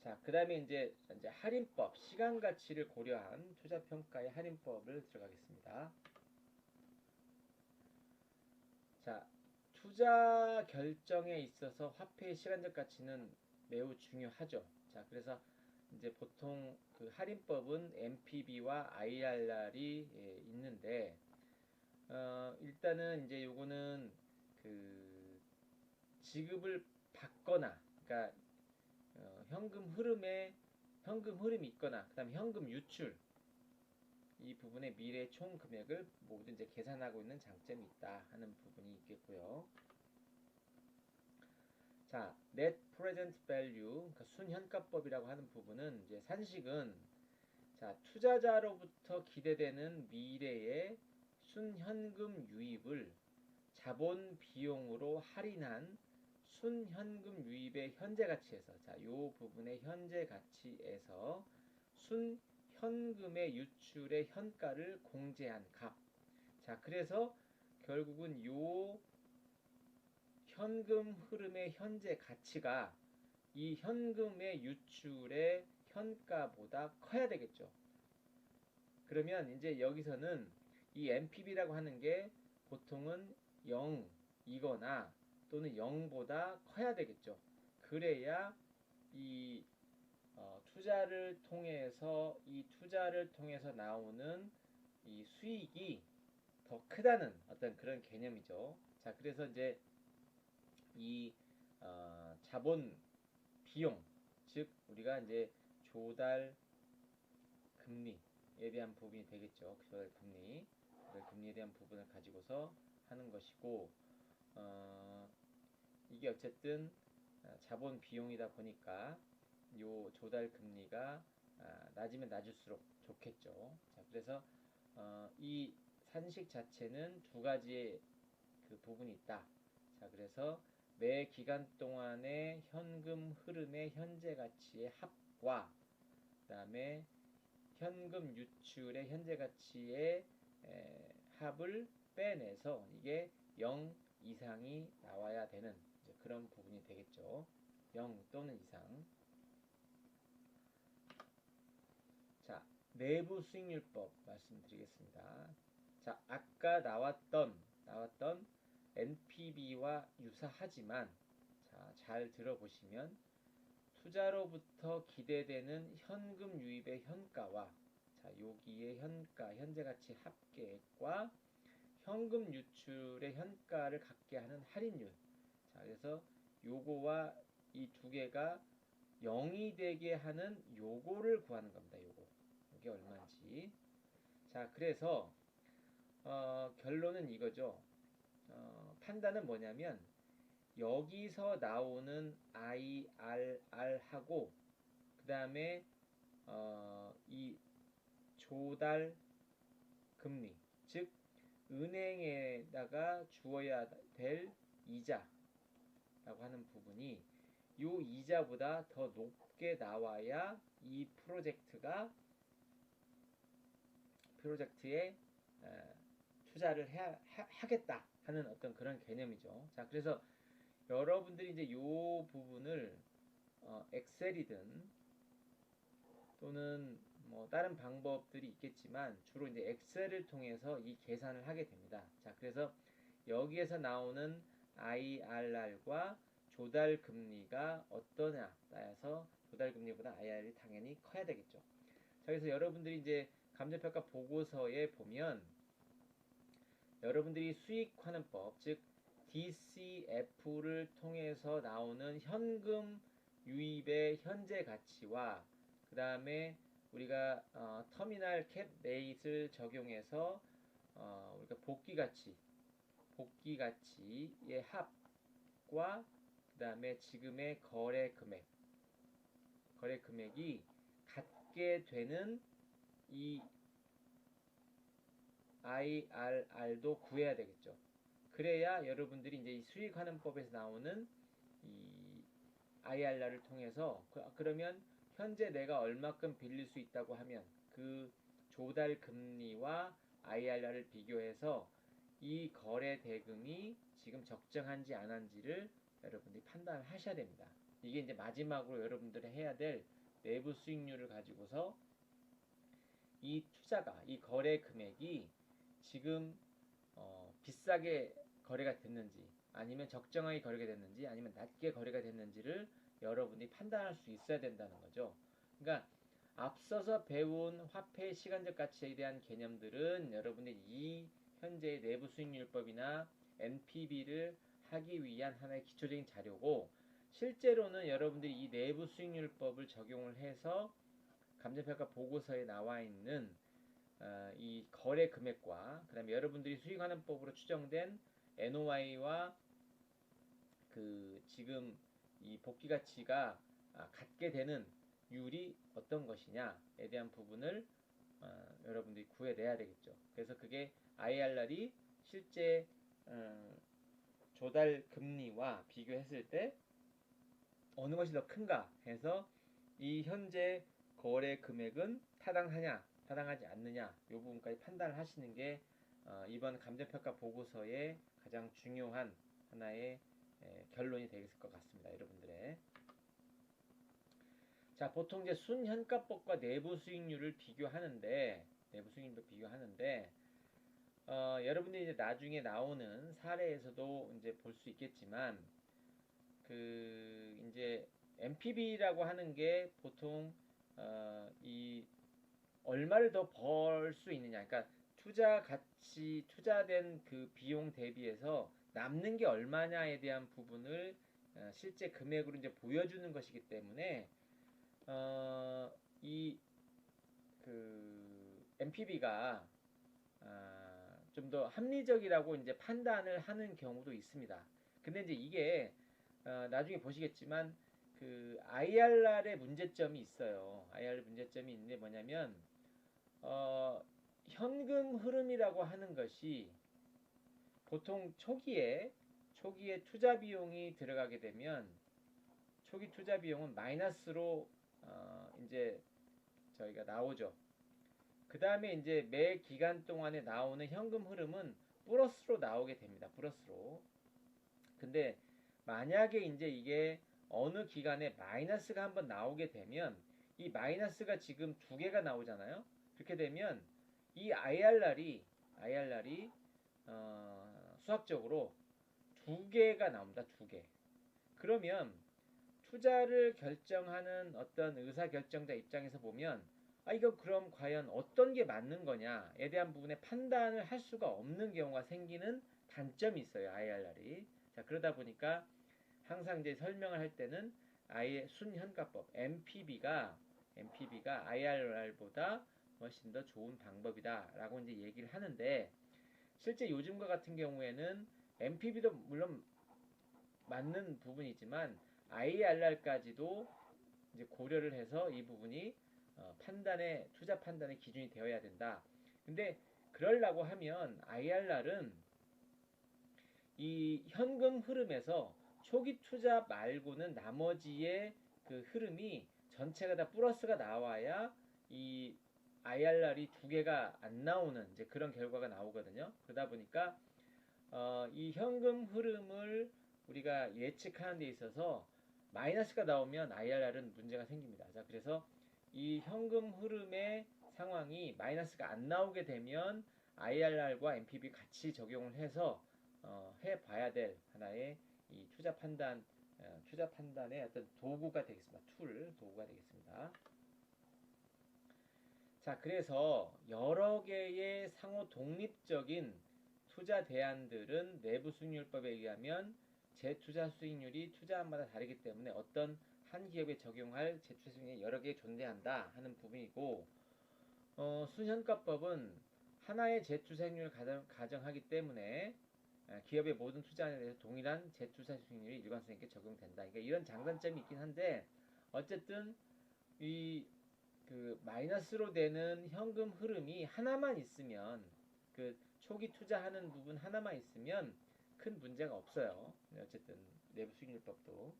자, 그 다음에 이제, 이제 할인법, 시간 가치를 고려한 투자평가의 할인법을 들어가겠습니다. 자, 투자 결정에 있어서 화폐의 시간적 가치는 매우 중요하죠. 자, 그래서 이제 보통 그 할인법은 MPB와 IRR이 예, 있는데, 어, 일단은 이제 요거는 그 지급을 받거나, 그러니까 어, 현금 흐름에 현금 흐름이 있거나, 그다음에 현금 유출 이 부분의 미래 총 금액을 모두 이제 계산하고 있는 장점이 있다 하는 부분이 있겠고요. 자, net present value, 그러니까 순현가법이라고 하는 부분은 이제 산식은 자, 투자자로부터 기대되는 미래의 순현금 유입을 자본 비용으로 할인한 순현금 유입의 현재 가치에서 자, 요 부분의 현재 가치에서 순 현금의 유출의 현가를 공제한 값. 자, 그래서 결국은 요 현금 흐름의 현재 가치가 이 현금의 유출의 현가보다 커야 되겠죠. 그러면 이제 여기서는 이 NPV라고 하는 게 보통은 0이거나 또는 0보다 커야 되겠죠. 그래야 이 어, 투자를 통해서 이 투자를 통해서 나오는 이 수익이 더 크다는 어떤 그런 개념이죠. 자, 그래서 이제 이 어, 자본 비용, 즉 우리가 이제 조달 금리에 대한 부분이 되겠죠. 조달 금리, 조달 금리에 대한 부분을 가지고서 하는 것이고, 어, 이게 어쨌든 어, 자본 비용이다 보니까 요 조달 금리가 아, 낮으면 낮을수록 좋겠죠. 자, 그래서 어, 이 산식 자체는 두 가지의 그 부분이 있다. 자, 그래서 매 기간 동안의 현금 흐름의 현재 가치의 합과 그다음에 현금 유출의 현재 가치의 에, 합을 빼내서 이게 0 이상이 나와야 되는 그런 부분이 되겠죠. 0 또는 이상. 자, 내부 수익률법 말씀드리겠습니다. 자, 아까 나왔던 나왔던 NPV와 유사하지만 자, 잘 들어보시면 투자로부터 기대되는 현금 유입의 현가와 자, 여기에 현가, 현재 가치 합계액과 현금 유출의 현가를 갖게 하는 할인율. 자, 그래서 요거와 이 두 개가 0이 되게 하는 요거를 구하는 겁니다. 요거. 이게 얼마인지. 자, 그래서 어, 결론은 이거죠. 어, 판단은 뭐냐면 여기서 나오는 IRR하고 그 다음에 어, 이 조달 금리 즉 은행에다가 주어야 될 이자 라고 하는 부분이 요 이자보다 더 높게 나와야 이 프로젝트가 프로젝트에 에, 투자를 해야, 하, 겠다 하는 어떤 그런 개념이죠. 자, 그래서 여러분들이 이제 요 부분을 어, 엑셀이든 또는 뭐 다른 방법들이 있겠지만 주로 이제 엑셀을 통해서 이 계산을 하게 됩니다. 자, 그래서 여기에서 나오는 IRR과 조달 금리가 어떠냐 따라서 조달 금리보다 IRR이 당연히 커야 되겠죠. 자, 그래서 여러분들이 이제 감정평가 보고서에 보면 여러분들이 수익환원법 즉 DCF를 통해서 나오는 현금 유입의 현재 가치와 그 다음에 우리가 어, 터미널 캡 레이트를 적용해서 어, 우리가 복귀 가치 복귀 가치의 합과 그 다음에 지금의 거래 금액 거래 금액이 같게 되는 이 IRR도 구해야 되겠죠. 그래야 여러분들이 이제 이 수익환원법에서 나오는 이 IRR을 통해서 그, 그러면 현재 내가 얼마큼 빌릴 수 있다고 하면 그 조달 금리와 IRR을 비교해서 이 거래 대금이 지금 적정한지 안 한지를 여러분들이 판단을 하셔야 됩니다. 이게 이제 마지막으로 여러분들이 해야 될 내부 수익률을 가지고서 이 투자가 이 거래 금액이 지금 어, 비싸게 거래가 됐는지 아니면 적정하게 거래가 됐는지 아니면 낮게 거래가 됐는지를 여러분이 판단할 수 있어야 된다는 거죠. 그러니까 앞서서 배운 화폐 시간적 가치에 대한 개념들은 여러분이 이 현재의 내부 수익률법이나 NPV를 하기 위한 하나의 기초적인 자료고 실제로는 여러분들이 이 내부 수익률법을 적용을 해서 감정평가 보고서에 나와 있는 어, 이 거래 금액과 그다음에 여러분들이 수익하는 법으로 추정된 NOI와 그 지금 이 복귀 가치가 아, 같게 되는 율이 어떤 것이냐에 대한 부분을 어, 여러분들이 구해내야 되겠죠. 그래서 그게 IRR이 실제 어, 조달 금리와 비교했을 때 어느 것이 더 큰가 해서 이 현재 거래 금액은 타당하냐 타당하지 않느냐 이 부분까지 판단을 하시는 게 어, 이번 감정평가 보고서의 가장 중요한 하나의 에, 결론이 되겠을 것 같습니다. 여러분들의 자 보통 이제 순현가법과 내부 수익률을 비교하는데 내부 수익률도 비교하는데 어, 여러분들이 이제 나중에 나오는 사례에서도 이제 볼 수 있겠지만 그 이제 MPB라고 하는 게 보통 어, 이 얼마를 더 벌 수 있느냐. 그러니까 투자 가치 투자된 그 비용 대비해서 남는 게 얼마냐에 대한 부분을 어, 실제 금액으로 이제 보여주는 것이기 때문에 어, 이그 MPB가 아, 좀 더 합리적이라고 이제 판단을 하는 경우도 있습니다. 근데 이제 이게 어, 나중에 보시겠지만 그 IRR의 문제점이 있어요. IRR 문제점이 있는데 뭐냐면 어, 현금 흐름이라고 하는 것이 보통 초기에 초기에 투자 비용이 들어가게 되면 초기 투자 비용은 마이너스로 어, 이제 저희가 나오죠. 그 다음에 이제 매 기간 동안에 나오는 현금 흐름은 플러스로 나오게 됩니다. 플러스로. 근데 만약에 이제 이게 어느 기간에 마이너스가 한번 나오게 되면 이 마이너스가 지금 두 개가 나오잖아요. 그렇게 되면 이 IRR이 IRR이 어, 수학적으로 두 개가 나옵니다. 두 개. 그러면 투자를 결정하는 어떤 의사 결정자 입장에서 보면 아 이거 그럼 과연 어떤 게 맞는 거냐에 대한 부분에 판단을 할 수가 없는 경우가 생기는 단점이 있어요. IRR이. 자, 그러다 보니까 항상 이제 설명을 할 때는 아예 순현가법 MPB가 MPB가 IRR보다 훨씬 더 좋은 방법이다라고 이제 얘기를 하는데 실제 요즘과 같은 경우에는 MPB도 물론 맞는 부분이지만 IRR까지도 이제 고려를 해서 이 부분이 어, 판단의 투자 판단의 기준이 되어야 된다. 근데 그러려고 하면 IRR은 이 현금 흐름에서 초기 투자 말고는 나머지의 그 흐름이 전체가 다 플러스가 나와야 이 IRR이 두 개가 안 나오는 이제 그런 결과가 나오거든요. 그러다 보니까 어, 이 현금 흐름을 우리가 예측하는 데 있어서 마이너스가 나오면 IRR은 문제가 생깁니다. 자, 그래서 이 현금 흐름의 상황이 마이너스가 안 나오게 되면 IRR과 NPV 같이 적용을 해서 어, 해봐야 될 하나의 이 투자 판단 어, 투자 판단의 어떤 도구가 되겠습니다. 툴 도구가 되겠습니다. 자, 그래서 여러 개의 상호 독립적인 투자 대안들은 내부 수익률법에 의하면 재투자 수익률이 투자한마다 다르기 때문에 어떤 한 기업에 적용할 수익률이 여러 개 존재한다 하는 부분이고 어, 순현가법은 하나의 재투자율을 가정, 가정 하기 때문에 아, 기업의 모든 투자에 대해서 동일한 재투자 수익률이 일관성 있게 적용된다. 그러니까 이런 장단점이 있긴 한데 어쨌든 이 그 마이너스로 되는 현금 흐름이 하나만 있으면 그 초기 투자하는 부분 하나만 있으면 큰 문제가 없어요. 어쨌든 내부 수익률법도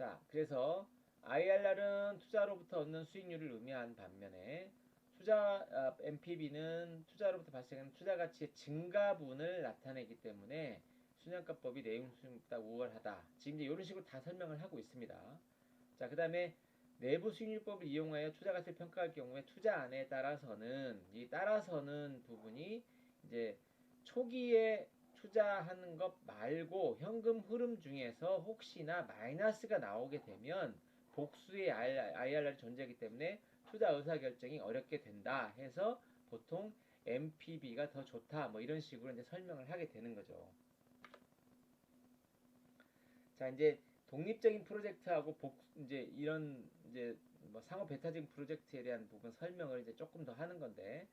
자 그래서 IRR은 투자로부터 얻는 수익률을 의미한 반면에 투자 아, MPB는 투자로부터 발생하는 투자 가치의 증가분을 나타내기 때문에 순양가법이 내용보다 우월하다. 지금 이제 이런 식으로 다 설명을 하고 있습니다. 자, 그 다음에 내부 수익률법을 이용하여 투자 가치를 평가할 경우에 투자 안에 따라서는 이 따라서는 부분이 이제 초기에 투자하는 것 말고 현금 흐름 중에서 혹시나 마이너스가 나오게 되면 복수의 IRR이 존재하기 때문에 투자 의사 결정이 어렵게 된다 해서 보통 MPB가 더 좋다 뭐 이런 식으로 이제 설명을 하게 되는 거죠. 자 이제 독립적인 프로젝트하고 복 이제 이런 이제 뭐 상호 배타적인 프로젝트에 대한 부분 설명을 이제 조금 더 하는 건데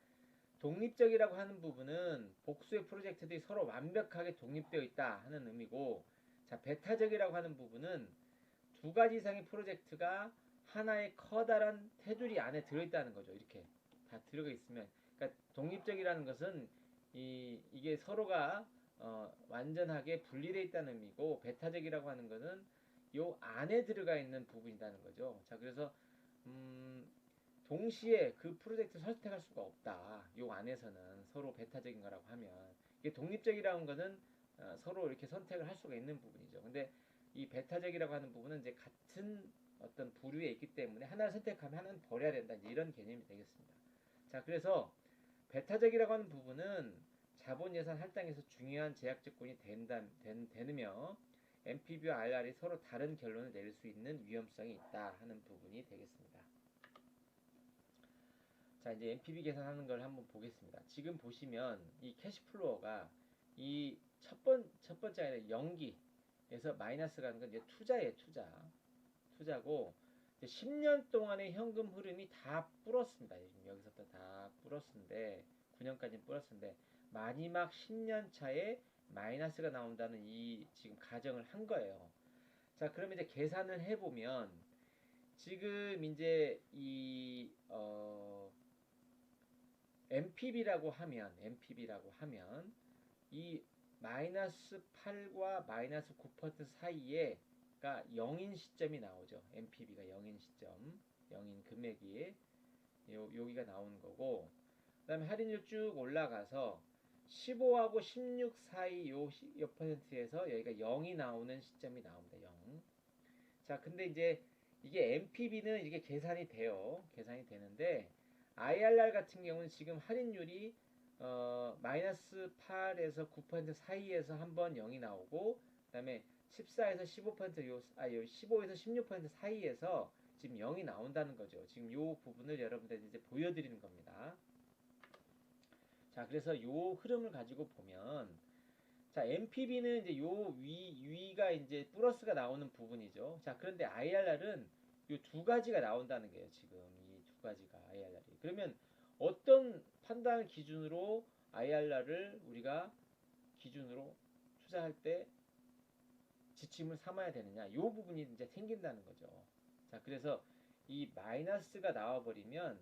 독립적이라고 하는 부분은 복수의 프로젝트들이 서로 완벽하게 독립되어 있다 하는 의미고 자 배타적이라고 하는 부분은 두 가지 이상의 프로젝트가 하나의 커다란 테두리 안에 들어있다는 거죠 이렇게 다 들어가 있으면 그러니까 독립적이라는 것은 이 이게 서로가 어, 완전하게 분리되어 있다는 의미고 배타적이라고 하는 것은 요 안에 들어가 있는 부분이라는 거죠. 자, 그래서 음, 동시에 그 프로젝트 선택할 수가 없다. 요 안에서는 서로 배타적인 거라고 하면 이게 독립적이라는 것은 어, 서로 이렇게 선택을 할 수가 있는 부분이죠. 근데 이 배타적이라고 하는 부분은 이제 같은 어떤 부류에 있기 때문에 하나를 선택하면 하나는 버려야 된다. 이런 개념이 되겠습니다. 자, 그래서 배타적이라고 하는 부분은 자본 예산 할당에서 중요한 제약 조건이 된다, 된, 되느며 MPB와 RR이 서로 다른 결론을 내릴 수 있는 위험성이 있다 하는 부분이 되겠습니다. 자 이제 MPB 계산하는 걸 한번 보겠습니다. 지금 보시면 이 캐시플로어가 이 첫번 첫 번째 아니라 연기에서 마이너스 가는 건 이제 투자예요 투자 투자고 이제 10년 동안의 현금 흐름이 다 불었습니다. 여기서부터 다 불었는데 9년까지 불었는데 마지막 10년 차에 마이너스가 나온다는 이 지금 가정을 한 거예요. 자, 그러면 이제 계산을 해보면 지금 이제 이 어, MPB라고 하면 MPB라고 하면 이 마이너스 8과 마이너스 9% 사이에 가 0인 시점이 나오죠. MPB가 0인 시점, 0인 금액이 요, 여기가 나오는 거고 그 다음에 할인율 쭉 올라가서 15하고 16 사이 요, 요 퍼센트에서 여기가 0이 나오는 시점이 나옵니다. 0. 자, 근데 이제 이게 MPB는 이게 계산이 돼요. 계산이 되는데 IRR 같은 경우는 지금 할인율이 어, 마이너스 8에서 9% 사이에서 한번 0이 나오고 그 다음에 14에서 15%요 아, 요 15에서 16% 사이에서 지금 0이 나온다는 거죠. 지금 요 부분을 여러분들 이제 보여드리는 겁니다. 자, 그래서 요 흐름을 가지고 보면 자, MPB는 이제 요 위, 위가 이제 플러스가 나오는 부분이죠. 자, 그런데 IRR은 요 두 가지가 나온다는 거예요. 지금 이두 가지가 IRR이. 그러면 어떤 판단 기준으로 IRR을 우리가 기준으로 투자할 때 지침을 삼아야 되느냐. 요 부분이 이제 생긴다는 거죠. 자, 그래서 이 마이너스가 나와버리면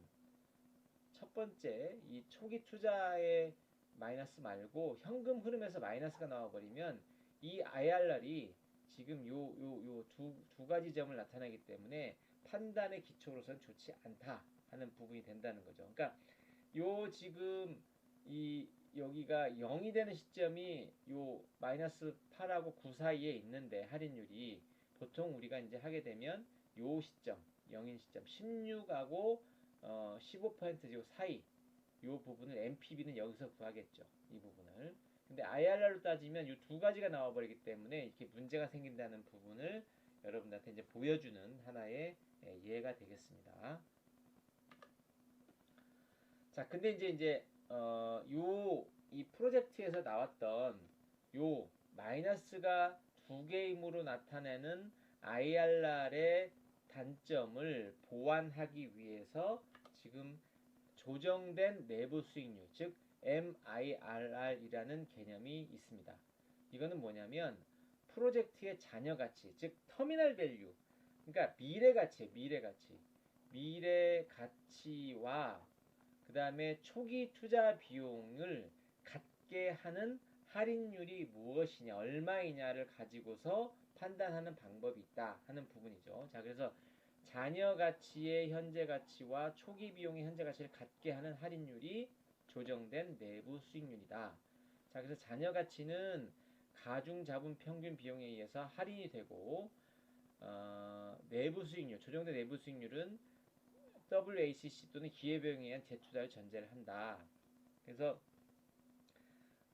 첫 번째 이 초기 투자의 마이너스 말고 현금 흐름에서 마이너스가 나와버리면 이 IRR이 지금 요 요 요 두 두 가지 점을 나타내기 때문에 판단의 기초로서는 좋지 않다 하는 부분이 된다는 거죠. 그러니까 요 지금 이 여기가 0이 되는 시점이 요 마이너스 8하고 9 사이에 있는데 할인율이 보통 우리가 이제 하게 되면 요 시점 0인 시점 16하고 어, 15%요 사이 요 부분을 MPB는 여기서 구하겠죠. 이 부분을. 근데 IRR로 따지면 이 두 가지가 나와버리기 때문에 이렇게 문제가 생긴다는 부분을 여러분들한테 이제 보여주는 하나의 예, 예가 되겠습니다. 자, 근데 이제 이제 어, 요 이 프로젝트에서 나왔던 요 마이너스가 두 개의 힘으로 나타내는 IRR의 단점을 보완하기 위해서 지금 조정된 내부 수익률, 즉 MIRR이라는 개념이 있습니다. 이거는 뭐냐면 프로젝트의 잔여 가치, 즉 터미널 밸류, 그러니까 미래 가치, 미래 가치, 미래 가치와 그 다음에 초기 투자 비용을 갖게 하는 할인율이 무엇이냐, 얼마이냐를 가지고서 판단하는 방법이 있다 하는 부분이죠. 자, 그래서 잔여 가치의 현재 가치와 초기 비용의 현재 가치를 같게 하는 할인율이 조정된 내부 수익률이다. 자, 그래서 잔여 가치는 가중 자본 평균 비용에 의해서 할인이 되고 어, 내부 수익률 조정된 내부 수익률은 WACC 또는 기회비용에 의한 재투자를 전제를 한다. 그래서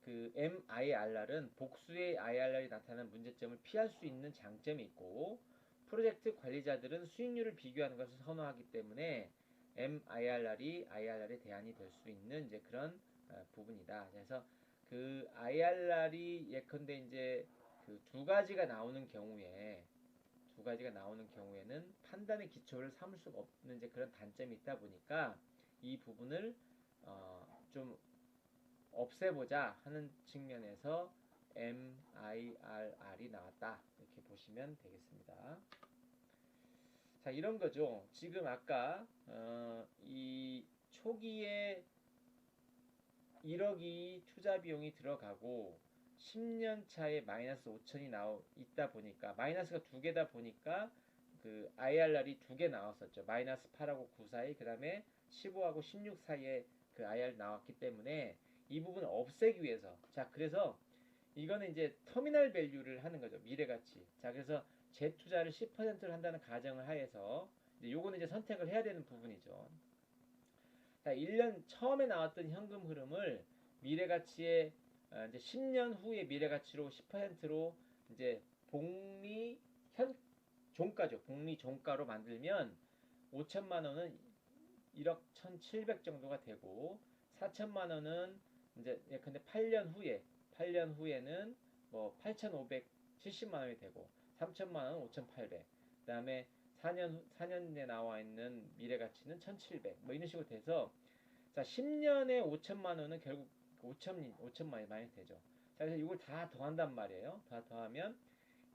그 MIRR은 복수의 IRR이 나타나는 문제점을 피할 수 있는 장점이 있고 프로젝트 관리자들은 수익률을 비교하는 것을 선호하기 때문에 MIRR이 IRR의 대안이 될 수 있는 이제 그런 어, 부분이다. 그래서 그 IRR이 예컨대 이제 그 두 가지가 나오는 경우에 두 가지가 나오는 경우에는 판단의 기초를 삼을 수가 없는 이제 그런 단점이 있다 보니까 이 부분을 어, 좀 없애보자 하는 측면에서 MIRR이 나왔다 이렇게 보시면 되겠습니다. 자 이런 거죠. 지금 아까 어, 이 초기에 1억이 투자 비용이 들어가고 10년 차에 마이너스 5천이 나오 있다 보니까 마이너스가 두 개다 보니까 그 IRR이 두 개 나왔었죠. 마이너스 8하고 9 사이 그다음에 15하고 16 사이에 그 IR 나왔기 때문에 이 부분을 없애기 위해서 자 그래서 이거는 이제 터미널 밸류를 하는 거죠. 미래 가치. 자 그래서 재투자를 10%를 한다는 가정을 하에서 이제 요거는 이제 선택을 해야 되는 부분이죠. 자, 1년 처음에 나왔던 현금 흐름을 미래 가치의 어, 이제 10년 후의 미래 가치로 10%로 이제 복리 현 종가죠. 복리 종가로 만들면 5천만 원은 1억 1,700 정도가 되고 4천만 원은 이제 예컨대 8년 후에 8년 후에는 뭐 8,570만 원이 되고 3천만 원 5,800. 그다음에 4년 4년에 나와 있는 미래 가치는 1,700. 뭐 이런 식으로 돼서 자, 10년에 5천만 원은 결국 5천 5천만 원이 많이 되죠. 자, 그래서 이걸 다 더한단 말이에요. 다 더하면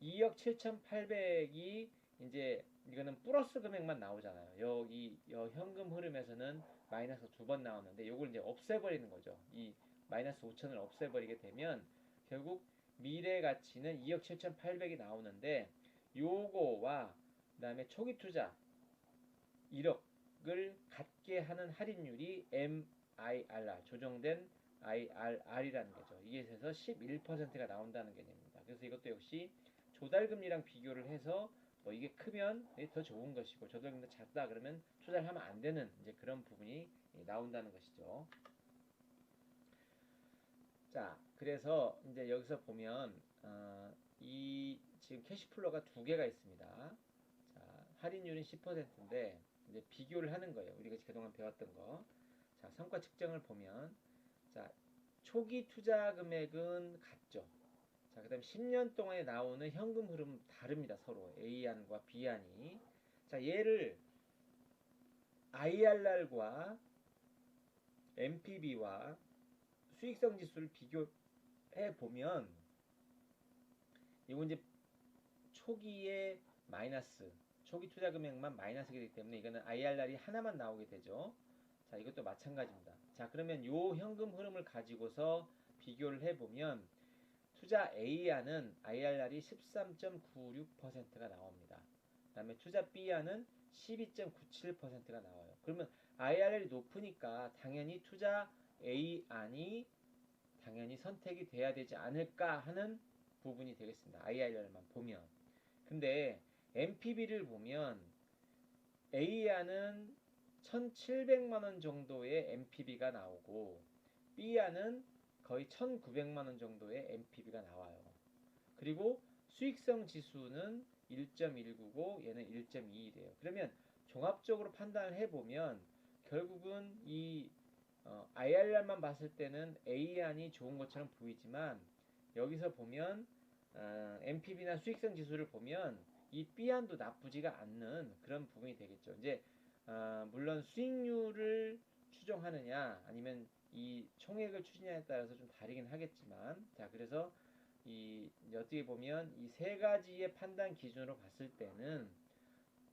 2억 7,800이 이제 이거는 플러스 금액만 나오잖아요. 여기 여 현금 흐름에서는 마이너스 두 번 나오는데 이걸 이제 없애버리는 거죠. 이 마이너스 5천을 없애버리게 되면 결국 미래 가치는 2억 7,800이 나오는데 요거와 그다음에 초기 투자 1억을 갖게 하는 할인율이 MIRR 조정된 IRR이라는 거죠. 이게 해서 11%가 나온다는 개념입니다. 그래서 이것도 역시 조달금리랑 비교를 해서 뭐 이게 크면 더 좋은 것이고 조달금리가 작다 그러면 투자를 하면 안 되는 이제 그런 부분이 나온다는 것이죠. 자, 그래서 이제 여기서 보면 어, 이 지금 캐시플로가 두 개가 있습니다. 자, 할인율은 10%인데 이제 비교를 하는 거예요. 우리가 그동안 배웠던 거. 자, 성과 측정을 보면 자, 초기 투자 금액은 같죠. 자, 그 다음 10년 동안에 나오는 현금 흐름 다릅니다. 서로 A안과 B안이. 자, 얘를 IRR과 MPB와 수익성 지수를 비교해 보면 이건 이제 초기에 마이너스 초기 투자 금액만 마이너스가 되기 때문에 이거는 IRR이 하나만 나오게 되죠. 자, 이것도 마찬가지입니다. 자, 그러면 요 현금 흐름을 가지고서 비교를 해 보면 투자 A안은 IRR이 13.96%가 나옵니다. 그 다음에 투자 B안은 12.97%가 나와요. 그러면 IRR이 높으니까 당연히 투자 A안이 당연히 선택이 돼야 되지 않을까 하는 부분이 되겠습니다. IRR만 보면. 근데 MPB를 보면 A안은 1,700만 원 정도의 MPB가 나오고 B안은 거의 1,900만 원 정도의 MPB가 나와요. 그리고 수익성 지수는 1.199, 얘는 1.21이에요. 그러면 종합적으로 판단을 해보면 결국은 이 어, IRR만 봤을 때는 A안이 좋은 것처럼 보이지만 여기서 보면 어, MPB나 수익성 지수를 보면 이 B안도 나쁘지가 않는 그런 부분이 되겠죠. 이제 어, 물론 수익률을 추정하느냐 아니면 이 총액을 추진냐에 따라서 좀 다르긴 하겠지만 자 그래서 이 어떻게 보면 이 세 가지의 판단 기준으로 봤을 때는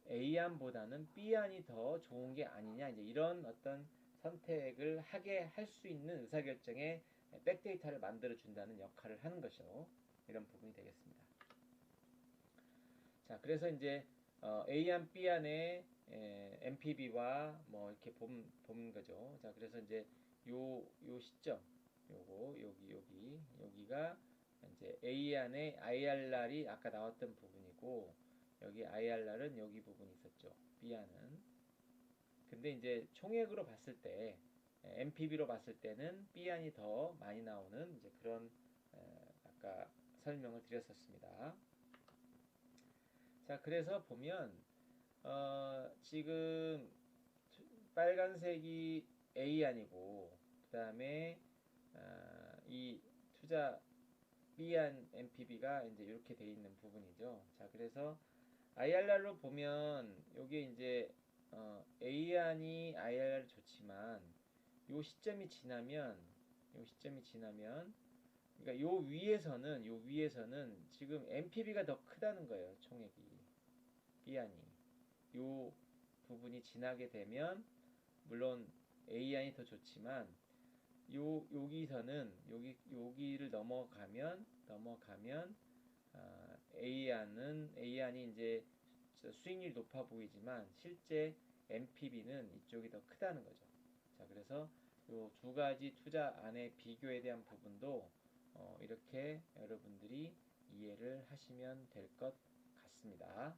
A안보다는 B안이 더 좋은 게 아니냐 이제 이런 어떤 선택을 하게 할 수 있는 의사결정에 백데이터를 만들어 준다는 역할을 하는 것이죠. 이런 부분이 되겠습니다. 자, 그래서 이제 어, A안, B안의 MPB와 뭐 이렇게 본, 본 거죠. 자, 그래서 이제 요, 요 시점, 요거, 여기, 여기, 여기가 이제 A 안에 IRR이 아까 나왔던 부분이고 여기 IRR은 여기 부분이 있었죠. B 안은. 근데 이제 총액으로 봤을 때 MPB로 봤을 때는 B 안이 더 많이 나오는 이제 그런 에, 아까 설명을 드렸었습니다. 자, 그래서 보면 어, 지금 투- 빨간색이 A 안이고 그 다음에 아, 이 투자 B안 MPB가 이제 이렇게 돼 있는 부분이죠. 자, 그래서 IRR로 보면 요게 이제 어, A안이 IRR 좋지만 요 시점이 지나면 요 시점이 지나면 그러니까 요 위에서는 요 위에서는 지금 MPB가 더 크다는 거예요. 총액이 B안이 요 부분이 지나게 되면 물론 A안이 더 좋지만 요 여기서는 여기 여기를 넘어가면 넘어가면 아, A안은 A안이 이제 수- 수익률이 높아 보이지만 실제 MPB는 이쪽이 더 크다는 거죠. 자, 그래서 요 두 가지 투자 안의 비교에 대한 부분도 어, 이렇게 여러분들이 이해를 하시면 될 것 같습니다.